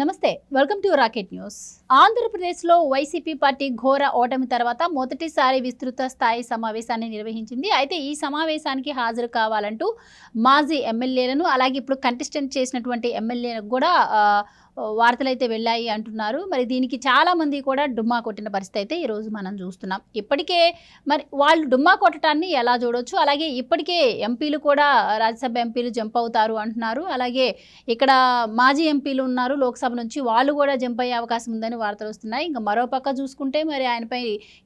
నమస్తే welcome to rocket news. ఆంధ్రప్రదేశ్లో YCP party ఘోర ఓటమి తర్వాత మొదటిసారి విస్తృత స్థాయి సమావేశాన్ని నిర్వహించింది. అయితే ఈ సమావేశానికి హాజరు కావాలంటూ మాజీ ఎమ్మెల్యేలను అలాగే ఇప్పుడు కంటెస్టెంట్ చేసినటువంటి ఎమ్మెల్యేలకు కూడా వార్తలు అయితే వెళ్ళాయి అంటున్నారు. మరి దీనికి చాలా మంది కూడా డుమ్మా కొట్టిన పరిస్థితి అయితే ఈరోజు మనం చూస్తున్నాం. ఇప్పటికే మరి వాళ్ళు డుమ్మా కొట్టడాన్ని ఎలా చూడొచ్చు? అలాగే ఇప్పటికే ఎంపీలు కూడా రాజ్యసభ ఎంపీలు జంప్ అవుతారు అంటున్నారు. అలాగే ఇక్కడ మాజీ ఎంపీలు ఉన్నారు లోక్సభ నుంచి. వాళ్ళు కూడా జంప్ అయ్యే అవకాశం ఉందని వార్తలు వస్తున్నాయి. ఇంకా మరో పక్క చూసుకుంటే మరి ఆయనపై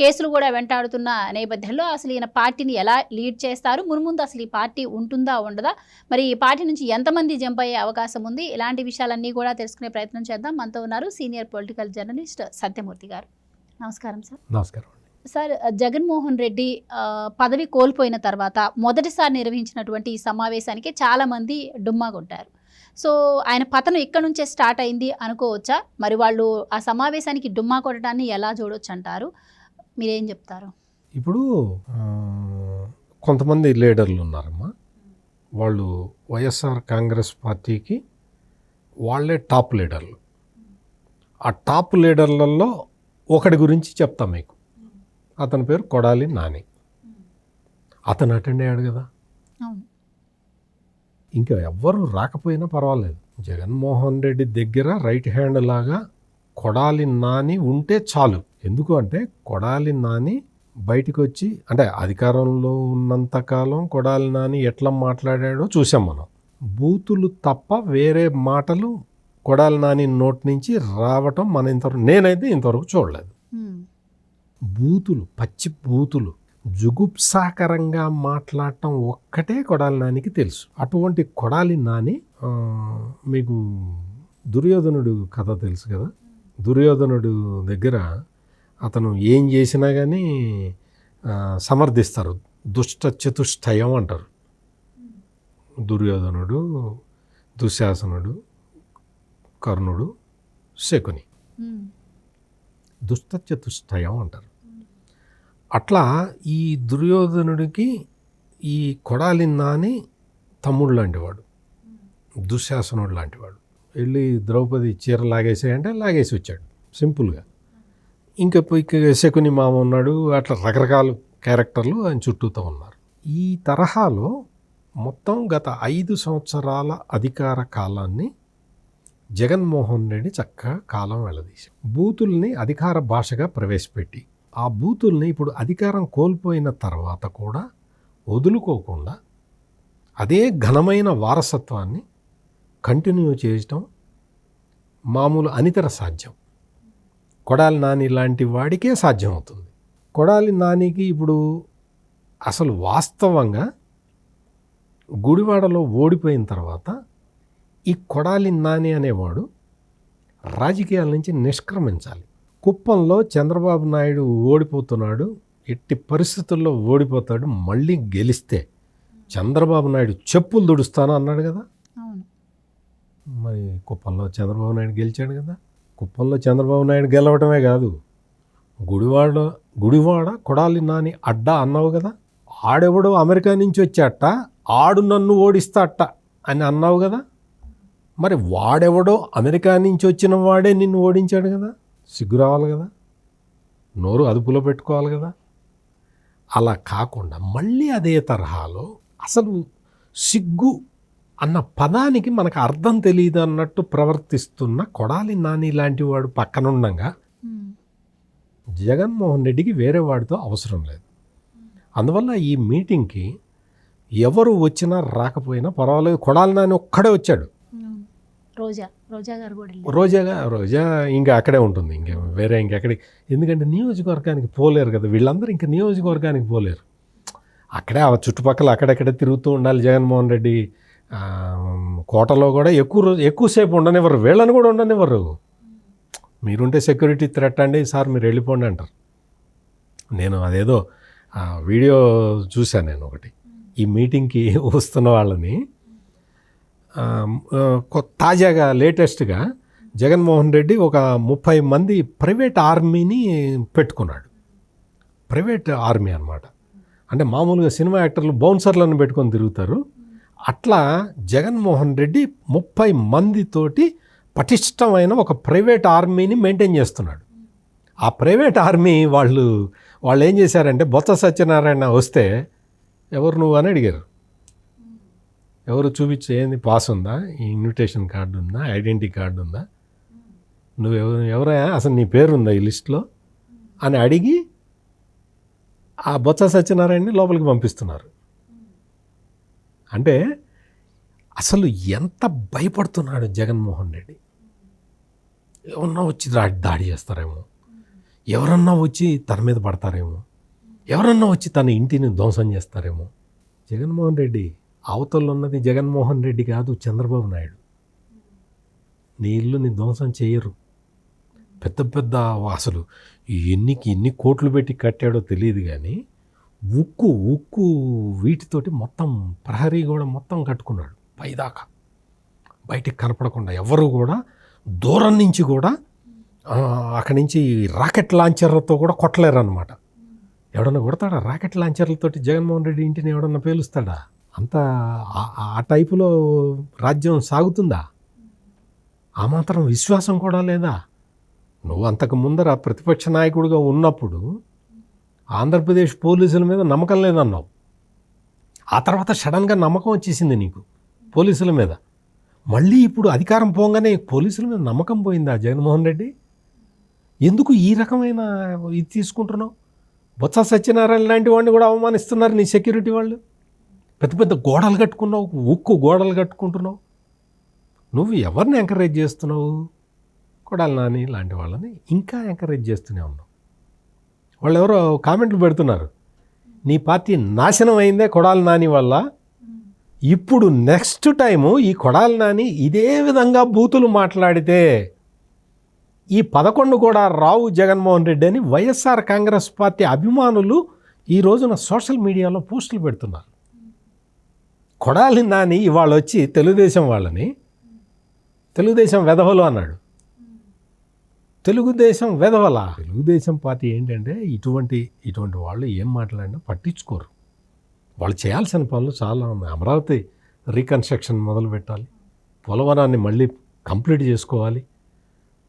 కేసులు కూడా వెంటాడుతున్న నేపథ్యంలో అసలు ఈయన పార్టీని ఎలా లీడ్ చేస్తారు? మున్ముందు అసలు ఈ పార్టీ ఉంటుందా ఉండదా? మరి ఈ పార్టీ నుంచి ఎంతమంది జంప్ అయ్యే అవకాశం ఉంది? ఇలాంటి విషయాలన్నీ కూడా తెలుసుకునే ప్రయత్నం చేద్దాం. మనతో ఉన్నారు సీనియర్ పొలిటికల్ జర్నలిస్ట్ సత్యమూర్తి గారు. నమస్కారం సార్. నమస్కారం సార్ జగన్మోహన్ రెడ్డి పదవి కోల్పోయిన తర్వాత మొదటిసారి నిర్వహించినటువంటి ఈ సమావేశానికి చాలా మంది డుమ్మా కొట్టారు సో ఆయన పతనం ఇక్కడ నుంచే స్టార్ట్ అయింది అనుకోవచ్చా? మరి వాళ్ళు ఆ సమావేశానికి డుమ్మా కొట్టడాన్ని ఎలా చూడొచ్చు అంటారు మీరేం చెప్తారు? ఇప్పుడు కొంతమంది లీడర్లు ఉన్నారమ్మా. వాళ్ళు వైఎస్ఆర్ కాంగ్రెస్ పార్టీకి వాళ్ళే టాప్ లీడర్లు. ఆ టాప్ లీడర్లలో ఒకటి గురించి చెప్తా మీకు. అతని పేరు కొడాలి నాని. అతను అటెండ్ అయ్యాడు కదా. ఇంకా ఎవ్వరు రాకపోయినా పర్వాలేదు. జగన్మోహన్ రెడ్డి దగ్గర రైట్ హ్యాండ్ లాగా కొడాలి నాని ఉంటే చాలు. ఎందుకు అంటే కొడాలి నాని బయటికి వచ్చి అంటే అధికారంలో ఉన్నంతకాలం కొడాలి నాని ఎట్లా మాట్లాడాడో చూసాం మనం. బూతులు తప్ప వేరే మాటలు కొడాలి నాని నోటి నుంచి రావటం మన ఇంతవరకు నేనైతే ఇంతవరకు చూడలేదు. బూతులు పచ్చి బూతులు జుగుప్సాకరంగా మాట్లాడటం ఒక్కటే కొడాలి నానికి తెలుసు. అటువంటి కొడాలి నాని మీకు దుర్యోధనుడు కథ తెలుసు కదా? దుర్యోధనుడు దగ్గర అతను ఏం చేసినా కానీ సమర్థిస్తారు. దుష్ట చతుష్టయం అంటారు. దుర్యోధనుడు దుశ్శాసనుడు కర్ణుడు శకుని. ఉమ్, దుష్ట చతుష్టయం అంటారు. అట్లా ఈ దుర్యోధనుడికి ఈ కొడాలి నాని తమ్ముడు లాంటివాడు దుశ్శాసనుడు లాంటివాడు. వెళ్ళి ద్రౌపది చీర లాగేసాయంటే లాగేసి వచ్చాడు సింపుల్గా. ఇంకా పోయి శకుని మామ ఉన్నాడు అట్లా రకరకాల క్యారెక్టర్లు ఆయన చుట్టూతో ఉన్నారు. ఈ తరహాలో మొత్తం గత ఐదు సంవత్సరాల అధికార కాలాన్ని జగన్మోహన్ రెడ్డి చక్కగా కాలం వెళ్ళదీశారు బూతుల్ని అధికార భాషగా ప్రవేశపెట్టి ఆ బూతుల్ని ఇప్పుడు అధికారం కోల్పోయిన తర్వాత కూడా వదులుకోకుండా అదే ఘనమైన వారసత్వాన్ని కంటిన్యూ చేయటం మామూలు అనితర సాధ్యం. కొడాలి నాని లాంటి వాడికే సాధ్యమవుతుంది. కొడాలి నానికి ఇప్పుడు అసలు వాస్తవంగా గుడివాడలో ఓడిపోయిన తర్వాత ఈ కొడాలి నాని అనేవాడు రాజకీయాల నుంచి నిష్క్రమించాలి. కుప్పంలో చంద్రబాబు నాయుడు ఓడిపోతున్నాడు ఎట్టి పరిస్థితుల్లో ఓడిపోతాడు మళ్ళీ గెలిస్తే చంద్రబాబు నాయుడు చెప్పులు దుడుస్తాను అన్నాడు కదా. మరి కుప్పంలో చంద్రబాబు నాయుడు గెలిచాడు కదా. కుప్పంలో చంద్రబాబు నాయుడు గెలవటమే కాదు గుడివాడ గుడివాడ కొడాలి నాని అడ్డా అన్నావు కదా. ఆడెవడో అమెరికా నుంచి వచ్చాట ఆడు నన్ను ఓడిస్తాట అని అన్నావు కదా? మరి వాడెవడో అమెరికా నుంచి వచ్చిన వాడే నిన్ను ఓడించాడు కదా? సిగ్గు రావాలి కదా? నోరు అదుపులో పెట్టుకోవాలి కదా? అలా కాకుండా మళ్ళీ అదే తరహాలో అసలు సిగ్గు అన్న పదానికి మనకు అర్థం తెలియదు అన్నట్టు ప్రవర్తిస్తున్న కొడాలి నాని లాంటి వాడు పక్కనుండగా జగన్మోహన్ రెడ్డికి వేరే వాడితో అవసరం లేదు. అందువల్ల ఈ మీటింగ్కి ఎవరు వచ్చినా రాకపోయినా పర్వాలేదు. కొడాలి నాని ఒక్కడే వచ్చాడు. రోజా రోజా గారు కూడా. రోజాగా రోజా ఇంకా అక్కడే ఉంటుంది. ఇంకా వేరే ఇంకెక్కడికి ఎందుకంటే నియోజకవర్గానికి పోలేరు కదా. వీళ్ళందరూ ఇంకా నియోజకవర్గానికి పోలేరు. అక్కడే ఆ చుట్టుపక్కల అక్కడెక్కడే తిరుగుతూ ఉండాలి జగన్మోహన్ రెడ్డి. కోటలో కూడా ఎక్కువ రోజు ఎక్కువసేపు ఉండనివ్వరు. వీళ్ళని కూడా ఉండనివ్వరు. మీరుంటే సెక్యూరిటీ థ్రెట్ అండి. సార్ మీరు వెళ్ళిపోండి అంటారు. నేను అదేదో వీడియో చూశాను నేను ఒకటి. ఈ మీటింగ్కి వస్తున్న వాళ్ళని తాజాగా లేటెస్ట్గా జగన్మోహన్ రెడ్డి ఒక ముప్పై మంది ప్రైవేట్ ఆర్మీని పెట్టుకున్నాడు. ప్రైవేట్ ఆర్మీ అన్నమాట. అంటే మామూలుగా సినిమా యాక్టర్లు బౌన్సర్లను పెట్టుకొని తిరుగుతారు. అట్లా జగన్మోహన్ రెడ్డి ముప్పై మందితోటి పటిష్టమైన ఒక ప్రైవేట్ ఆర్మీని మెయింటైన్ చేస్తున్నాడు. ఆ ప్రైవేట్ ఆర్మీ వాళ్ళు వాళ్ళు ఏం చేశారంటే బొత్స సత్యనారాయణ వస్తే ఎవరు నువ్వు అని అడిగారు. ఎవరు చూపించేది ఏంది? పాస్ ఉందా? ఈ ఇన్విటేషన్ కార్డు ఉందా? ఐడెంటిటీ కార్డు ఉందా? నువ్వు ఎవరు ఎవరయ్యా అసలు నీ పేరు ఉందా ఈ లిస్ట్లో? అని అడిగి ఆ బొత్స సత్యనారాయణని లోపలికి పంపిస్తున్నారు. అంటే అసలు ఎంత భయపడుతున్నాడు జగన్మోహన్ రెడ్డి? ఎవరన్నా వచ్చి దాడి దాడి చేస్తారేమో? ఎవరన్నా వచ్చి తన మీద పడతారేమో? ఎవరన్నా వచ్చి తన ఇంటిని ధ్వంసం చేస్తారేమో? జగన్మోహన్ రెడ్డి అవతల ఉన్నది జగన్మోహన్ రెడ్డి కాదు చంద్రబాబు నాయుడు. నీ ఇల్లుని ధ్వంసం చేయరు. పెద్ద పెద్ద అసలు ఎన్నికి ఎన్ని కోట్లు పెట్టి కట్టాడో తెలియదు కానీ ఉక్కు ఉక్కు వీటితోటి మొత్తం ప్రహరీ కూడా మొత్తం కట్టుకున్నాడు పైదాకా. బయటికి కనపడకుండా ఎవరు కూడా దూరం నుంచి కూడా అక్కడి నుంచి రాకెట్ లాంచర్లతో కూడా కొట్టలేరు అనమాట ఎవడన్నా కొడతాడా? రాకెట్ లాంచర్లతోటి జగన్మోహన్ రెడ్డి ఇంటిని ఎవడన్నా పేలుస్తాడా? అంత ఆ- టైపులో రాజ్యం సాగుతుందా? ఆ మాత్రం విశ్వాసం కూడా లేదా? నువ్వు అంతకు ముందర ప్రతిపక్ష నాయకుడిగా ఉన్నప్పుడు ఆంధ్రప్రదేశ్ పోలీసుల మీద నమ్మకం లేదన్నావు. ఆ తర్వాత సడన్గా నమ్మకం వచ్చేసింది నీకు పోలీసుల మీద. మళ్ళీ ఇప్పుడు అధికారం పోగానే పోలీసుల మీద నమ్మకం పోయిందా జగన్మోహన్ రెడ్డి? ఎందుకు ఈ రకమైన ఇది తీసుకుంటున్నావు? బొత్స సత్యనారాయణ లాంటి వాడిని కూడా అవమానిస్తున్నారు నీ సెక్యూరిటీ వాళ్ళు? పెద్ద పెద్ద గోడలు కట్టుకున్నావు ఉక్కు గోడలు కట్టుకుంటున్నావు. నువ్వు ఎవరిని ఎంకరేజ్ చేస్తున్నావు? కొడాలి నాని లాంటి వాళ్ళని ఇంకా ఎంకరేజ్ చేస్తూనే ఉన్నావు. వాళ్ళు ఎవరో కామెంట్లు పెడుతున్నారు. నీ పార్టీ నాశనం అయిందే కొడాలి నాని వల్ల. ఇప్పుడు నెక్స్ట్ టైము ఈ కొడాలి నాని ఇదే విధంగా బూతులు మాట్లాడితే ఈ పదకొండు కూడా రావు జగన్మోహన్ రెడ్డి అని వైఎస్ఆర్ కాంగ్రెస్ పార్టీ అభిమానులు ఈ రోజున సోషల్ మీడియాలో పోస్టులు పెడుతున్నారు. కొడాలి నాని ఇవాళ వచ్చి తెలుగుదేశం వాళ్ళని తెలుగుదేశం వెధవలు అన్నాడు. తెలుగుదేశం వెధవల? తెలుగుదేశం పార్టీ ఏంటంటే ఇటువంటి ఇటువంటి వాళ్ళు ఏం మాట్లాడినా పట్టించుకోరు. వాళ్ళు చేయాల్సిన పనులు చాలా ఉన్నాయి. అమరావతి రీకన్స్ట్రక్షన్ మొదలు పెట్టాలి పోలవరాన్ని మళ్ళీ కంప్లీట్ చేసుకోవాలి.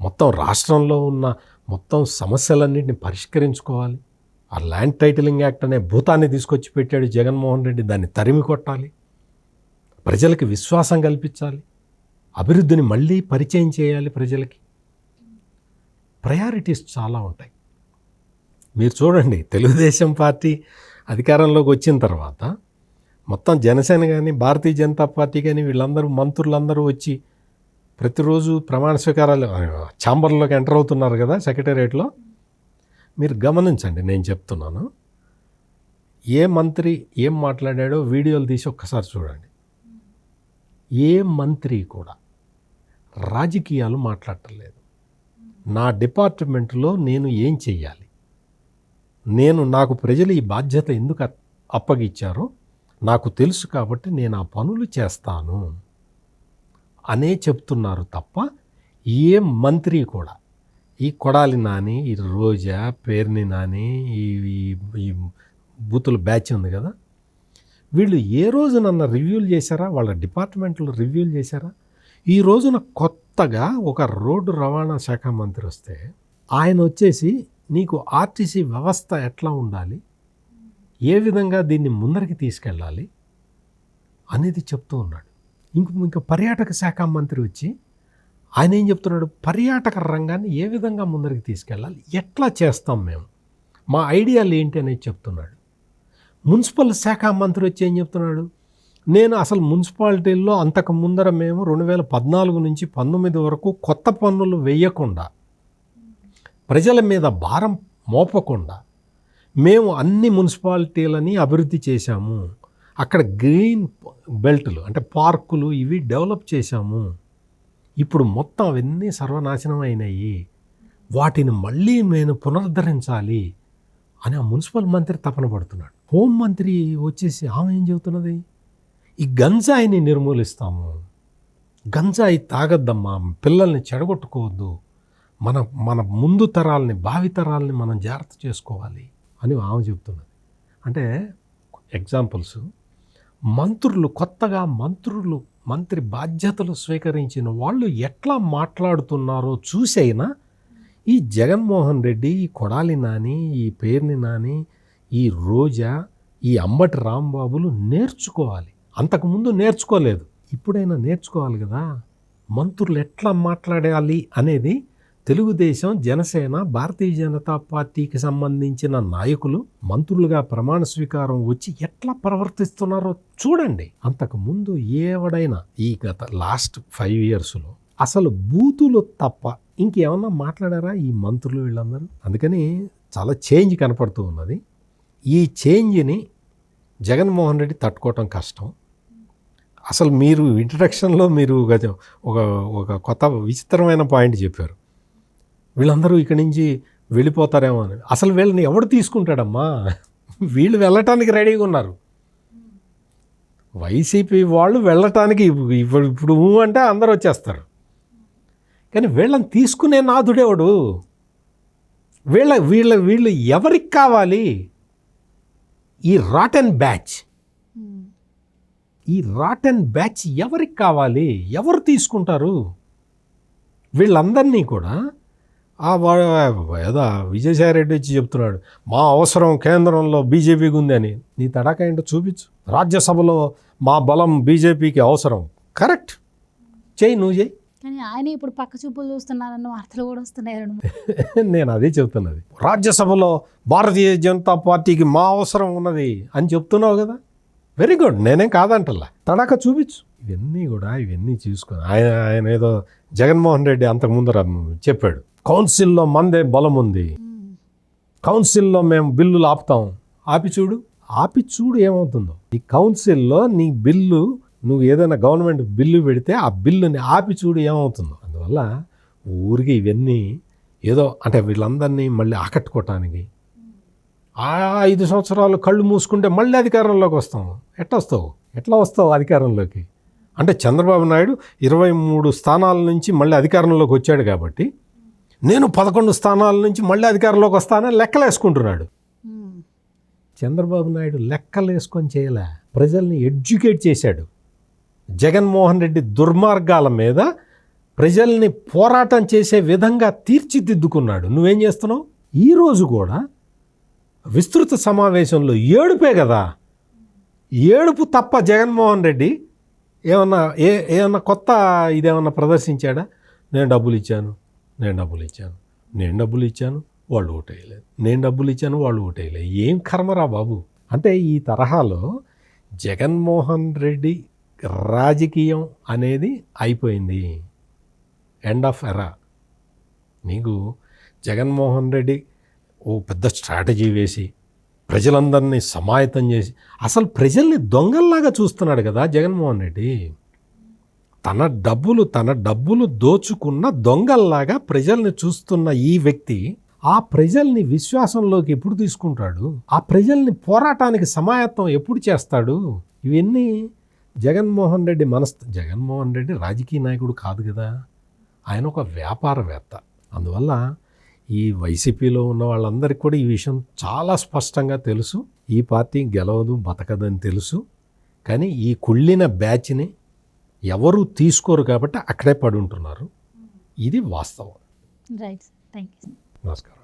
మొత్తం రాష్ట్రంలో ఉన్న మొత్తం సమస్యలన్నింటిని పరిష్కరించుకోవాలి. ఆ ల్యాండ్ టైటిలింగ్ యాక్ట్ అనే భూతాన్ని తీసుకొచ్చి పెట్టాడు జగన్మోహన్ రెడ్డి. దాన్ని తరిమి కొట్టాలి. ప్రజలకి విశ్వాసం కల్పించాలి. అభివృద్ధిని మళ్ళీ పరిచయం చేయాలి ప్రజలకి. ప్రయారిటీస్ చాలా ఉంటాయి. మీరు చూడండి తెలుగుదేశం పార్టీ అధికారంలోకి వచ్చిన తర్వాత మొత్తం జనసేన కానీ భారతీయ జనతా పార్టీ కానీ వీళ్ళందరూ మంత్రులందరూ వచ్చి ప్రతిరోజు ప్రమాణ స్వీకారాలు ఛాంబర్లోకి ఎంటర్ అవుతున్నారు కదా సెక్రటేరియట్లో. మీరు గమనించండి నేను చెప్తున్నాను. ఏ మంత్రి ఏం మాట్లాడాడో వీడియోలు తీసి ఒక్కసారి చూడండి. ఏ మంత్రి కూడా రాజకీయాలు మాట్లాడటలేదు. నా డిపార్ట్మెంట్లో నేను ఏం చెయ్యాలి? నేను నాకు ప్రజలు ఈ బాధ్యత ఎందుకు అప్పగిచ్చారో నాకు తెలుసు కాబట్టి నేను ఆ పనులు చేస్తాను. అనే చెప్తున్నారు తప్ప ఏ మంత్రి కూడా. ఈ కొడాలి నాని ఈ రోజా పేర్ని నాని ఈ ఈ- బూతుల బ్యాచ్ ఉంది కదా. వీళ్ళు ఏ రోజున రివ్యూలు చేశారా? వాళ్ళ డిపార్ట్మెంట్లో రివ్యూలు చేశారా? ఈ రోజున కొత్తగా ఒక రోడ్డు రవాణా శాఖ మంత్రి వస్తే ఆయన వచ్చేసి నీకు ఆర్టీసీ వ్యవస్థ ఎట్లా ఉండాలి? ఏ విధంగా దీన్ని ముందరికి తీసుకెళ్ళాలి? అనేది చెప్తూ ఉన్నాడు. ఇంక ఇంకా పర్యాటక శాఖ మంత్రి వచ్చి ఆయన ఏం చెప్తున్నాడు? పర్యాటక రంగాన్ని ఏ విధంగా ముందరికి తీసుకెళ్ళాలి? ఎట్లా చేస్తాం మేము? మా ఐడియాలు ఏంటి అనేది చెప్తున్నాడు. మున్సిపల్ శాఖ మంత్రి వచ్చి ఏం చెప్తున్నాడు? నేను అసలు మున్సిపాలిటీల్లో అంతకు ముందర మేము రెండు వేల పద్నాలుగు నుంచి పంతొమ్మిది వరకు కొత్త పన్నులు వేయకుండా ప్రజల మీద భారం మోపకుండా మేము అన్ని మున్సిపాలిటీలని అభివృద్ధి చేశాము. అక్కడ గ్రీన్ బెల్ట్లు అంటే పార్కులు ఇవి డెవలప్ చేశాము. ఇప్పుడు మొత్తం అవన్నీ సర్వనాశనం అయినాయి. వాటిని మళ్ళీ నేను పునరుద్ధరించాలి అని ఆ మున్సిపల్ మంత్రి తపన పడుతున్నాడు. హోం మంత్రి వచ్చేసి ఆమె ఏం చెబుతున్నది? ఈ గంజాయిని నిర్మూలిస్తాము. గంజాయి తాగద్దమ్మా పిల్లల్ని చెడగొట్టుకోవద్దు. మన మన ముందు తరాలని భావితరాలని మనం జాగ్రత్త చేసుకోవాలి అని ఆమె చెబుతున్నది. అంటే ఎగ్జాంపుల్స్. మంత్రులు కొత్తగా మంత్రులు మంత్రి బాధ్యతలు స్వీకరించిన వాళ్ళు ఎట్లా మాట్లాడుతున్నారో చూసైనా ఈ జగన్మోహన్ రెడ్డి ఈ కొడాలి నాని ఈ పేర్ని నాని ఈ రోజా ఈ అంబటి రాంబాబులు నేర్చుకోవాలి. అంతకుముందు నేర్చుకోలేదు. ఇప్పుడైనా నేర్చుకోవాలి కదా. మంత్రులు ఎట్లా మాట్లాడాలి అనేది తెలుగుదేశం జనసేన భారతీయ జనతా పార్టీకి సంబంధించిన నాయకులు మంత్రులుగా ప్రమాణ స్వీకారం వచ్చి ఎట్లా ప్రవర్తిస్తున్నారో చూడండి. అంతకు ముందు ఏవడైనా ఈ గత లాస్ట్ ఫైవ్ ఇయర్స్లో అసలు బూతులు తప్ప ఇంకేమన్నా మాట్లాడారా ఈ మంత్రులు వీళ్ళందరూ? అందుకని చాలా చేంజ్ కనపడుతూ ఉన్నది. ఈ చేంజ్ని జగన్మోహన్ రెడ్డి తట్టుకోవటం కష్టం. అసలు మీరు ఇంట్రడక్షన్లో మీరు ఒక ఒక కొత్త విచిత్రమైన పాయింట్ చెప్పారు. వీళ్ళందరూ ఇక్కడి నుంచి వెళ్ళిపోతారేమో అని. అసలు వీళ్ళని ఎవడు తీసుకుంటాడమ్మా? వీళ్ళు వెళ్ళటానికి రెడీగా ఉన్నారు. వైసీపీ వాళ్ళు వెళ్ళటానికి ఇప్పుడు ఇప్పుడు ఊ అంటే అందరూ వచ్చేస్తారు. కానీ వీళ్ళని తీసుకునే నాథుడేవాడు వీళ్ళ వీళ్ళ వీళ్ళు ఎవరికి కావాలి? ఈ రాటన్ బ్యాచ్. ఈ రాటన్ బ్యాచ్ ఎవరికి కావాలి? ఎవరు తీసుకుంటారు? వీళ్ళందరినీ కూడా ఏదో విజయసాయిరెడ్డి వచ్చి చెప్తున్నాడు మా అవసరం కేంద్రంలో బీజేపీకి ఉంది అని. నీ తడాక ఏంటో చూపించు. రాజ్యసభలో మా బలం బీజేపీకి అవసరం. కరెక్ట్. చేయి నువ్వు చేయి. కానీ ఆయన ఇప్పుడు పక్క చూపులు చూస్తున్నారన్న వార్తలు కూడా వస్తున్నాయి. నేను అదే చెప్తున్నది. రాజ్యసభలో భారతీయ జనతా పార్టీకి మా అవసరం ఉన్నది అని చెప్తున్నావు కదా. వెరీ గుడ్ నేనేం కాదంటలా. తడాక చూపించు. ఇవన్నీ కూడా ఇవన్నీ చూసుకొని ఆయన ఆయన ఏదో జగన్మోహన్ రెడ్డి అంతకుముందు ర- చెప్పాడు. కౌన్సిల్లో మందే బలం ఉంది కౌన్సిల్లో మేము బిల్లులు ఆపుతాం ఆపి చూడు. ఆపి చూడు ఏమవుతుందో. ఈ కౌన్సిల్లో నీ బిల్లు నువ్వు ఏదైనా గవర్నమెంట్ బిల్లు పెడితే ఆ బిల్లుని ఆపి చూడు ఏమవుతుందో. అందువల్ల ఊరికి ఇవన్నీ ఏదో అంటే వీళ్ళందరినీ మళ్ళీ ఆకట్టుకోవటానికి ఆ ఐదు సంవత్సరాలు కళ్ళు మూసుకుంటే మళ్ళీ అధికారంలోకి వస్తాం ఎట్లా వస్తావు? ఎట్లా వస్తావు అధికారంలోకి? అంటే చంద్రబాబు నాయుడు ఇరవై మూడు స్థానాల నుంచి మళ్ళీ అధికారంలోకి వచ్చాడు కాబట్టి నేను పదకొండు స్థానాల నుంచి మళ్ళీ అధికారంలోకి వస్తానని లెక్కలు వేసుకుంటున్నాడు ఉమ్. చంద్రబాబు నాయుడు లెక్కలు వేసుకొని చేయలే. ప్రజల్ని ఎడ్యుకేట్ చేశాడు. జగన్మోహన్ రెడ్డి దుర్మార్గాల మీద ప్రజల్ని పోరాటం చేసే విధంగా తీర్చిదిద్దుకున్నాడు. నువ్వేం చేస్తున్నావు? ఈరోజు కూడా విస్తృత సమావేశంలో ఏడుపే కదా? ఏడుపు తప్ప జగన్మోహన్ రెడ్డి ఏమన్నా ఏ ఏమన్నా కొత్త ఇదేమన్నా ప్రదర్శించాడా? నేను డబ్బులు ఇచ్చాను నేను డబ్బులు ఇచ్చాను నేను డబ్బులు ఇచ్చాను వాళ్ళు ఓటేయలేదు. నేను డబ్బులు ఇచ్చాను వాళ్ళు ఓటేయలేదు. ఏం కర్మరా బాబు? అంటే ఈ తరహాలో జగన్మోహన్ రెడ్డి రాజకీయం అనేది అయిపోయింది. ఎండ్ ఆఫ్ ఎరా నీకు జగన్మోహన్ రెడ్డి ఓ పెద్ద స్ట్రాటజీ వేసి ప్రజలందరినీ సమాయత్తం చేసి అసలు ప్రజల్ని దొంగల్లాగా చూస్తున్నాడు కదా జగన్మోహన్ రెడ్డి. తన డబ్బులు తన డబ్బులు దోచుకున్న దొంగల్లాగా ప్రజల్ని చూస్తున్న ఈ వ్యక్తి ఆ ప్రజల్ని విశ్వాసంలోకి ఎప్పుడు తీసుకుంటాడు? ఆ ప్రజల్ని పోరాటానికి సమాయత్తం ఎప్పుడు చేస్తాడు? ఇవన్నీ జగన్మోహన్ రెడ్డి మనస్ జగన్మోహన్ రెడ్డి రాజకీయ నాయకుడు కాదు కదా. ఆయన ఒక వ్యాపారవేత్త. అందువల్ల ఈ వైసీపీలో ఉన్న వాళ్ళందరికీ కూడా ఈ విషయం చాలా స్పష్టంగా తెలుసు. ఈ పార్టీ గెలవదు బతకదని తెలుసు. కానీ ఈ కుళ్ళిన బ్యాచ్ని ఎవరు తీసుకోరు కాబట్టి అక్కడే పడి ఉంటున్నారు ఇది వాస్తవం. రైట్ థ్యాంక్ యూ నమస్కారం.